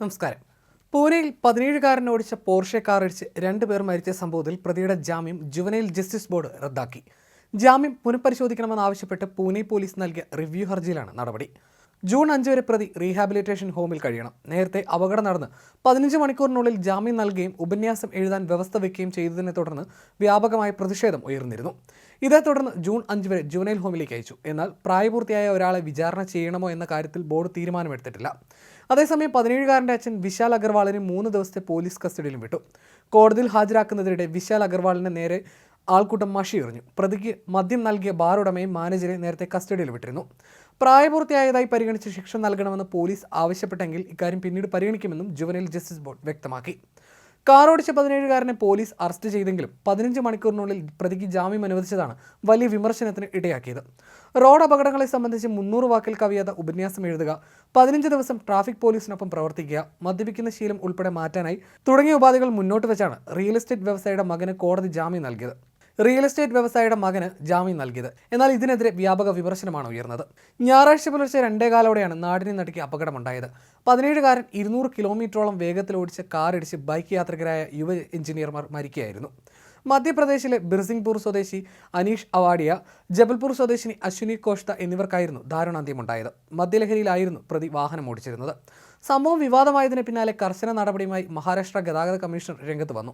നമസ്കാരം. പൂനെയിൽ പതിനേഴുകാരൻ ഓടിച്ച പോർഷെ കാർ ഇടിച്ച് രണ്ടുപേർ മരിച്ച സംഭവത്തിൽ പ്രതിയുടെ ജാമ്യം ജുവനൈൽ ജസ്റ്റിസ് ബോർഡ് റദ്ദാക്കി. ജാമ്യം പുനഃപരിശോധിക്കണമെന്നാവശ്യപ്പെട്ട് പൂനെ പോലീസ് നൽകിയ റിവ്യൂ ഹർജിയിലാണ് നടപടി. ജൂൺ അഞ്ച് വരെ പ്രതി റീഹാബിലിറ്റേഷൻ ഹോമിൽ കഴിയണം. നേരത്തെ അപകടം നടന്ന് പതിനഞ്ച് മണിക്കൂറിനുള്ളിൽ ജാമ്യം നൽകുകയും ഉപന്യാസം എഴുതാൻ വ്യവസ്ഥ വയ്ക്കുകയും ചെയ്തതിനെ തുടർന്ന് വ്യാപകമായ പ്രതിഷേധം ഉയർന്നിരുന്നു. ഇതേ തുടർന്ന് ജൂൺ അഞ്ച് വരെ ജുവനൈൽ ഹോമിലേക്ക് അയച്ചു. എന്നാൽ പ്രായപൂർത്തിയായ ഒരാളെ വിചാരണ ചെയ്യണമോ എന്ന കാര്യത്തിൽ ബോർഡ് തീരുമാനമെടുത്തിട്ടില്ല. അതേസമയം പതിനേഴുകാരന്റെ അച്ഛൻ വിശാൽ അഗർവാളിനെ മൂന്ന് ദിവസത്തെ പോലീസ് കസ്റ്റഡിയിലും വിട്ടു. കോടതിയിൽ ഹാജരാക്കുന്നതിനിടെ വിശാൽ അഗർവാളിനെ നേരെ ആൾക്കൂട്ടം മഷി എറിഞ്ഞു പ്രതിക്ക് മദ്യം നൽകിയ ബാർ ഉടമയും മാനേജരെ നേരത്തെ കസ്റ്റഡിയിൽ വിട്ടിരുന്നു. പ്രായപൂർത്തിയായതായി പരിഗണിച്ച് ശിക്ഷ നൽകണമെന്ന് പോലീസ് ആവശ്യപ്പെട്ടെങ്കിൽ ഇക്കാര്യം പിന്നീട് പരിഗണിക്കുമെന്നും ജുവനൈൽ ജസ്റ്റിസ് ബോർഡ് വ്യക്തമാക്കി. കാർ ഓടിച്ച പതിനേഴുകാരനെ പോലീസ് അറസ്റ്റ് ചെയ്തെങ്കിലും പതിനഞ്ച് മണിക്കൂറിനുള്ളിൽ പ്രതിക്ക് ജാമ്യം അനുവദിച്ചതാണ് വലിയ വിമർശനത്തിന് ഇടയാക്കിയത്. റോഡ് അപകടങ്ങളെ സംബന്ധിച്ച് മുന്നൂറ് വാക്കിൽ കവിയാത്ത ഉപന്യാസം എഴുതുക പതിനഞ്ച് ദിവസം ട്രാഫിക് പോലീസിനൊപ്പം പ്രവർത്തിക്കുക മദ്യപിക്കുന്ന ശീലം ഉൾപ്പെടെ മാറ്റാനായി തുടങ്ങിയ ഉപാധികൾ മുന്നോട്ട് വെച്ചാണ് റിയൽ എസ്റ്റേറ്റ് വ്യവസായിയുടെ മകന് കോടതി ജാമ്യം നൽകിയത്. റിയൽ എസ്റ്റേറ്റ് വ്യവസായിയുടെ മകന് ജാമ്യം നൽകിയത്. എന്നാൽ ഇതിനെതിരെ വ്യാപക വിമർശനമാണ് ഉയർന്നത്. ഞായറാഴ്ച പുലർച്ചെ രണ്ടേകാലോടെയാണ് നാടിനെ നടുക്കി അപകടമുണ്ടായത്. പതിനേഴുകാരൻ ഇരുന്നൂറ് കിലോമീറ്ററോളം വേഗത്തിൽ ഓടിച്ച് കാറിടിച്ച് ബൈക്ക് യാത്രികരായ യുവ എഞ്ചിനീയർമാർ മരിക്കുകയായിരുന്നു. മധ്യപ്രദേശിലെ ബിർസിംഗ്പൂർ സ്വദേശി അനീഷ് അവാഡിയ ജബൽപൂർ സ്വദേശിനി അശ്വിനി കോഷ്ത എന്നിവർക്കായിരുന്നു ദാരുണാന്ത്യമുണ്ടായത്. മദ്യലഹരിയിലായിരുന്നു പ്രതി വാഹനം ഓടിച്ചിരുന്നത്. സംഭവം വിവാദമായതിന് പിന്നാലെ കർശന നടപടിയുമായി മഹാരാഷ്ട്ര ഗതാഗത കമ്മീഷണർ രംഗത്ത് വന്നു.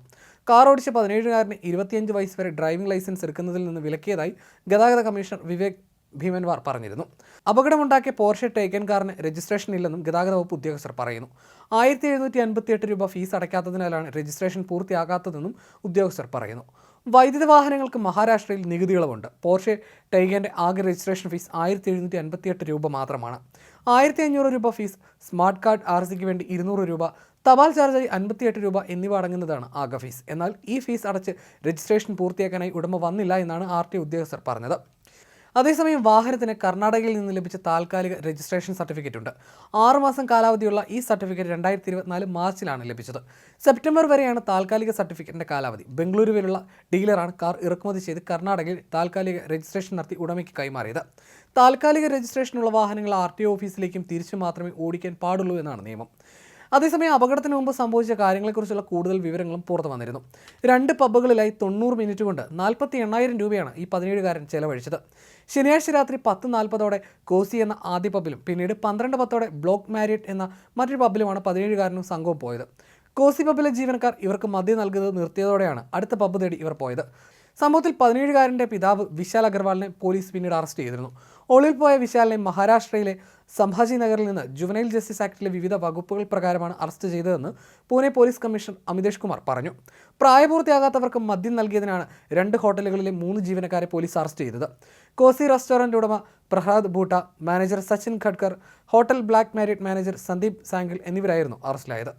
കാർ ഓടിച്ച പതിനേഴുകാരന് ഇരുപത്തിയഞ്ച് വയസ്സ് വരെ ഡ്രൈവിംഗ് ലൈസൻസ് എടുക്കുന്നതിൽ നിന്ന് വിലക്കിയതായി ഗതാഗത കമ്മീഷണർ വിവേക് ഭീമൻവാർ പറഞ്ഞിരുന്നു. അപകടമുണ്ടാക്കിയ പോർഷെ ടേക്കൻ കാറിന് രജിസ്ട്രേഷൻ ഇല്ലെന്നും ഗതാഗത വകുപ്പ് ഉദ്യോഗസ്ഥർ പറയുന്നു. ആയിരത്തി എഴുന്നൂറ്റി അൻപത്തി എട്ട് രൂപ ഫീസ് അടയ്ക്കാത്തതിനാലാണ് രജിസ്ട്രേഷൻ പൂർത്തിയാകാത്തതെന്നും ഉദ്യോഗസ്ഥർ പറയുന്നു. വൈദ്യുത വാഹനങ്ങൾക്ക് മഹാരാഷ്ട്രയിൽ നികുതി ഇളവുണ്ട്. പോർഷെ ടൈഗന്റെ ആകെ രജിസ്ട്രേഷൻ ഫീസ് ആയിരത്തി എഴുന്നൂറ്റി അൻപത്തി എട്ട് രൂപ മാത്രമാണ്. ആയിരത്തി അഞ്ഞൂറ് രൂപ ഫീസ് സ്മാർട്ട് കാർഡ് ആർ സിക്ക് വേണ്ടി ഇരുന്നൂറ് രൂപ തപാൽ ചാർജായി അൻപത്തിയെട്ട് രൂപ എന്നിവ അടങ്ങുന്നതാണ് ആകെ ഫീസ്. എന്നാൽ ഈ ഫീസ് അടച്ച് രജിസ്ട്രേഷൻ പൂർത്തിയാക്കാനായി ഉടമ വന്നില്ല എന്നാണ് ആർ ടി ഉദ്യോഗസ്ഥർ പറഞ്ഞത്. അതേസമയം വാഹനത്തിന് കർണാടകയിൽ നിന്ന് ലഭിച്ച താൽക്കാലിക രജിസ്ട്രേഷൻ സർട്ടിഫിക്കറ്റ് ഉണ്ട്. ആറുമാസം കാലാവധിയുള്ള ഈ സർട്ടിഫിക്കറ്റ് രണ്ടായിരത്തി ഇരുപത്തിനാല് മാർച്ചിലാണ് ലഭിച്ചത്. സെപ്റ്റംബർ വരെയാണ് താൽക്കാലിക സർട്ടിഫിക്കറ്റിന്റെ കാലാവധി. ബംഗളൂരുവിലുള്ള ഡീലറാണ് കാർ ഇറക്കുമതി ചെയ്ത് കർണാടകയിൽ താൽക്കാലിക രജിസ്ട്രേഷൻ നടത്തി ഉടമയ്ക്ക് കൈമാറിയത്. താൽക്കാലിക രജിസ്ട്രേഷനുള്ള വാഹനങ്ങൾ ആർ ടി ഓഫീസിലേക്കും തിരിച്ചു മാത്രമേ ഓടിക്കാൻ പാടുള്ളൂ എന്നാണ് നിയമം. അതേസമയം അപകടത്തിന് മുമ്പ് സംഭവിച്ച കാര്യങ്ങളെക്കുറിച്ചുള്ള കൂടുതൽ വിവരങ്ങളും പുറത്തു വന്നിരുന്നു. രണ്ട് പബ്ബുകളിലായി തൊണ്ണൂറ് മിനിറ്റ് കൊണ്ട് നാൽപ്പത്തി എണ്ണായിരം രൂപയാണ് ഈ പതിനേഴുകാരൻ ചെലവഴിച്ചത്. ശനിയാഴ്ച രാത്രി പത്ത് നാൽപ്പതോടെ കോസി എന്ന ആദ്യ പബ്ബിലും പിന്നീട് പന്ത്രണ്ട് പത്തോടെ ബ്ലോക്ക് മാരിയറ്റ് എന്ന മറ്റൊരു പബ്ബിലുമാണ് പതിനേഴുകാരനും സംഘവും പോയത്. കോസി പബ്ബിലെ ജീവനക്കാർ ഇവർക്ക് മദ്യം നൽകുന്നത് നിർത്തിയതോടെയാണ് അടുത്ത പബ്ബ് തേടി ഇവർ പോയത്. സംഭവത്തിൽ പതിനേഴുകാരന്റെ പിതാവ് വിശാൽ അഗർവാളിനെ പോലീസ് പിന്നീട് അറസ്റ്റ് ചെയ്തിരുന്നു. ഒളിൽ പോയ വിശാലിനെ മഹാരാഷ്ട്രയിലെ സംഭാജി നഗറിൽ നിന്ന് ജുവനൈൽ ജസ്റ്റിസ് ആക്ടിലെ വിവിധ വകുപ്പുകൾ പ്രകാരമാണ് അറസ്റ്റ് ചെയ്തതെന്ന് പൂനെ പോലീസ് കമ്മീഷണർ അമിതേഷ് കുമാർ പറഞ്ഞു. പ്രായപൂർത്തിയാകാത്തവർക്ക് മദ്യം നൽകിയതിനാണ് രണ്ട് ഹോട്ടലുകളിലെ മൂന്ന് ജീവനക്കാരെ പോലീസ് അറസ്റ്റ് ചെയ്തത്. കോസി റെസ്റ്റോറന്റ് ഉടമ Prahlad Bhuta manager Sachin Khadkar hotel black Marriott manager Sandeep Sangle എന്നിവരായിരുന്നു അറസ്റ്റിലായത്.